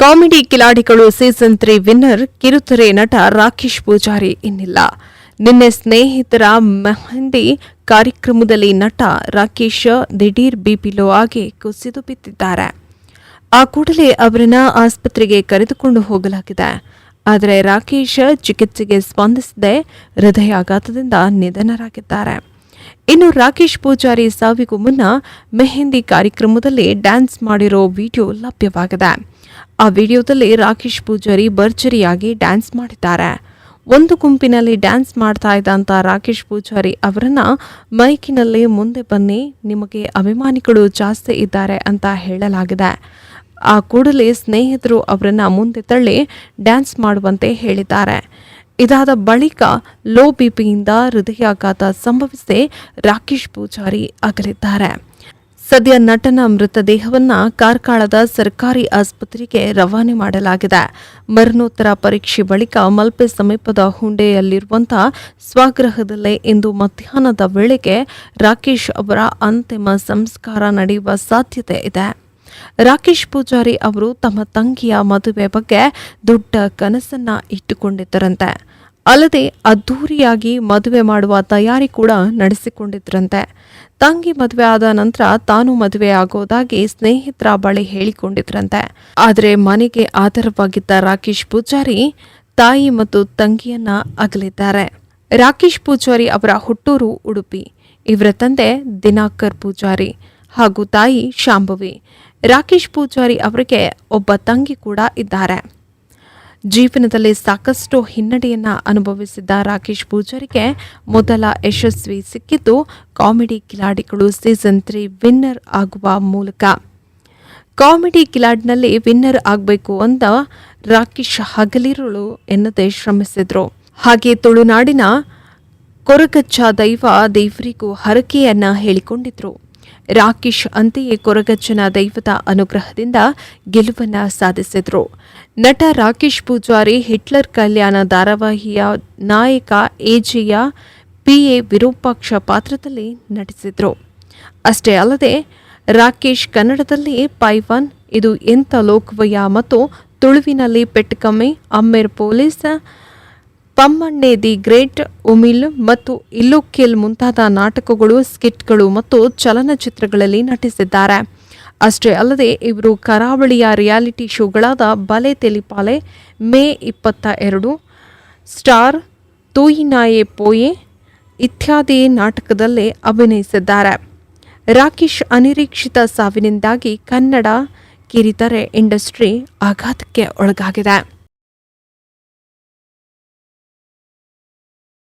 Comedy ಕಿಲಾಡಿಗಳು season three winner, ಕಿರುತೆರೆ ನಟ ರಾಕೇಶ್ ಪೂಜಾರಿ ಇನ್ನಿಲ್ಲ. ನಿನ್ನೆ ಸ್ನೇಹಿತರ ಮೆಹಂದಿ ಕಾರ್ಯಕ್ರಮದಲ್ಲಿ ನಟ ರಾಕೇಶ್ ದಿಢೀರ್ ಬಿಪಿಲೋ ಆಗಿ ಕುಸಿದು ಬಿದ್ದಿದ್ದಾರೆ. ಆ ಕೂಡಲೇ ಅವರನ್ನ ಆಸ್ಪತ್ರೆಗೆ ಕರೆದುಕೊಂಡು ಹೋಗಲಾಗಿದೆ. ಆದರೆ ರಾಕೇಶ್ ಚಿಕಿತ್ಸೆಗೆ ಸ್ಪಂದಿಸದೆ ಹೃದಯಾಘಾತದಿಂದ ನಿಧನರಾಗಿದ್ದಾರೆ. ಇನ್ನು ರಾಕೇಶ್ ಪೂಜಾರಿ ಸಾವಿಗೂ ಮುನ್ನ ಮೆಹಂದಿ ಕಾರ್ಯಕ್ರಮದಲ್ಲಿ ಡ್ಯಾನ್ಸ್ ಮಾಡಿರೋ ವಿಡಿಯೋ ಲಭ್ಯವಾಗಿದೆ. ಆ ವಿಡಿಯೋದಲ್ಲಿ ರಾಕೇಶ್ ಪೂಜಾರಿ ಭರ್ಜರಿಯಾಗಿ ಡ್ಯಾನ್ಸ್ ಮಾಡಿದ್ದಾರೆ. ಒಂದು ಗುಂಪಿನಲ್ಲಿ ಡ್ಯಾನ್ಸ್ ಮಾಡ್ತಾ ಇದ್ದಂಥ ರಾಕೇಶ್ ಪೂಜಾರಿ ಅವರನ್ನ ಮೈಕಿನಲ್ಲಿ ಮುಂದೆ ಬನ್ನಿ, ನಿಮಗೆ ಅಭಿಮಾನಿಗಳು ಜಾಸ್ತಿ ಇದ್ದಾರೆ ಅಂತ ಹೇಳಲಾಗಿದೆ. ಆ ಕೂಡಲೇ ಸ್ನೇಹಿತರು ಅವರನ್ನು ಮುಂದೆ ತಳ್ಳಿ ಡ್ಯಾನ್ಸ್ ಮಾಡುವಂತೆ ಹೇಳಿದ್ದಾರೆ. ಇದಾದ ಬಳಿಕ ಲೋ ಬಿಪಿಯಿಂದ ಹೃದಯಾಘಾತ ಸಂಭವಿಸಿ ರಾಕೇಶ್ ಪೂಜಾರಿ ಅಗಲಿದ್ದಾರೆ. ಸದ್ಯ ನಟನ ಮೃತದೇಹವನ್ನ ಕಾರ್ಕಳದ ಸರ್ಕಾರಿ ಆಸ್ಪತ್ರೆಗೆ ರವಾನೆ ಮಾಡಲಾಗಿದೆ. ಮರಣೋತ್ತರ ಪರೀಕ್ಷೆ ಬಳಿಕ ಮಲ್ಪೆ ಸಮೀಪದ ಹುಂಡೆಯಲ್ಲಿರುವಂತಹ ಸ್ವಗೃಹದಲ್ಲೇ ಇಂದು ಮಧ್ಯಾಹ್ನದ ವೇಳೆಗೆ ರಾಕೇಶ್ ಅವರ ಅಂತಿಮ ಸಂಸ್ಕಾರ ನಡೆಯುವ ಸಾಧ್ಯತೆ ಇದೆ. ರಾಕೇಶ್ ಪೂಜಾರಿ ಅವರು ತಮ್ಮ ತಂಗಿಯ ಮದುವೆ ಬಗ್ಗೆ ದೊಡ್ಡ ಕನಸನ್ನ ಇಟ್ಟುಕೊಂಡಿದ್ದರಂತೆ. ಅಲ್ಲದೆ ಅದ್ಧೂರಿಯಾಗಿ ಮದುವೆ ಮಾಡುವ ತಯಾರಿ ಕೂಡ ನಡೆಸಿಕೊಂಡಿದ್ರಂತೆ. ತಂಗಿ ಮದುವೆ ಆದ ನಂತರ ತಾನು ಮದುವೆ ಆಗೋದಾಗಿ ಸ್ನೇಹಿತರ ಬಳಿ ಹೇಳಿಕೊಂಡಿದ್ರಂತೆ. ಆದರೆ ಮನೆಗೆ ಆಧಾರವಾಗಿದ್ದ ರಾಕೇಶ್ ಪೂಜಾರಿ ತಾಯಿ ಮತ್ತು ತಂಗಿಯನ್ನ ಅಗಲಿದ್ದಾರೆ. ರಾಕೇಶ್ ಪೂಜಾರಿ ಅವರ ಹುಟ್ಟೂರು ಉಡುಪಿ, ಇವರ ತಂದೆ ದಿನಾಕರ್ ಪೂಜಾರಿ ಹಾಗೂ ತಾಯಿ ಶಾಂಭವಿ. ರಾಕೇಶ್ ಪೂಜಾರಿ ಅವರಿಗೆ ಒಬ್ಬ ತಂಗಿ ಕೂಡ ಇದ್ದಾರೆ. ಜೀವನದಲ್ಲಿ ಸಾಕಷ್ಟು ಹಿನ್ನಡೆಯನ್ನು ಅನುಭವಿಸಿದ್ದ ರಾಕೇಶ್ ಪೂಜಾರಿಗೆ ಮೊದಲ ಯಶಸ್ವಿ ಸಿಕ್ಕಿದ್ದು ಕಾಮಿಡಿ ಕಿಲಾಡಿಗಳು ಸೀಸನ್ ತ್ರೀ ವಿನ್ನರ್ ಆಗುವ ಮೂಲಕ. ಕಾಮಿಡಿ ಕಿಲಾಡ್ನಲ್ಲಿ ವಿನ್ನರ್ ಆಗಬೇಕು ಅಂತ ರಾಕೇಶ್ ಹಗಲಿರುಳು ಎನ್ನದೇ ಶ್ರಮಿಸಿದರು. ಹಾಗೆ ತುಳುನಾಡಿನ ಕೊರಗಚ್ಚ ದೈವ ದೇವರಿಗೂ ಹರಕೆಯನ್ನ ಹೇಳಿಕೊಂಡಿದ್ರು. ರಾಕೇಶ್ ಅಂತೆಯೇ ಕೊರಗಜ್ಜನ ದೈವದ ಅನುಗ್ರಹದಿಂದ ಗೆಲುವನ್ನ ಸಾಧಿಸಿದ್ರು. ನಟ ರಾಕೇಶ್ ಪೂಜಾರಿ, ಹಿಟ್ಲರ್ ಕಲ್ಯಾಣ ಧಾರಾವಾಹಿಯ ನಾಯಕ ಎಜೆಯ ಪಿಎ ವಿರೂಪಾಕ್ಷ ಪಾತ್ರದಲ್ಲಿ ನಟಿಸಿದ್ರು. ಅಷ್ಟೇ ಅಲ್ಲದೆ, ರಾಕೇಶ್ ಕನ್ನಡದಲ್ಲಿ ಪೈವಾನ್ ಇದು ಎಂಥ ಲೋಕವಯ ಮತ್ತು ತುಳುವಿನಲ್ಲಿ Pettakamme Ammer police Pammanne the great Umil ಮತ್ತು ಇಲ್ಲುಕ್ಕಿಲ್ ಮುಂತಾದ ನಾಟಕಗಳು, ಸ್ಕಿಟ್ಗಳು ಮತ್ತು ಚಲನಚಿತ್ರಗಳಲ್ಲಿ ನಟಿಸಿದ್ದಾರೆ. ಅಷ್ಟೇ ಅಲ್ಲದೆ ಇವರು ಕರಾವಳಿಯ ರಿಯಾಲಿಟಿ ಶೋಗಳಾದ ಬಲೆ ತೆಲಿಪಾಲೆ, ಮೇ ಇಪ್ಪತ್ತ ಎರಡು ಸ್ಟಾರ್ ತೂಯಿನಾಯೆ ಪೋಯೆ ಇತ್ಯಾದಿ ನಾಟಕದಲ್ಲೇ ಅಭಿನಯಿಸಿದ್ದಾರೆ. ರಾಕೇಶ್ ಅನಿರೀಕ್ಷಿತ ಸಾವಿನಿಂದಾಗಿ ಕನ್ನಡ ಕಿರಿತರೆ ಇಂಡಸ್ಟ್ರಿ ಆಘಾತಕ್ಕೆ ಒಳಗಾಗಿದೆ.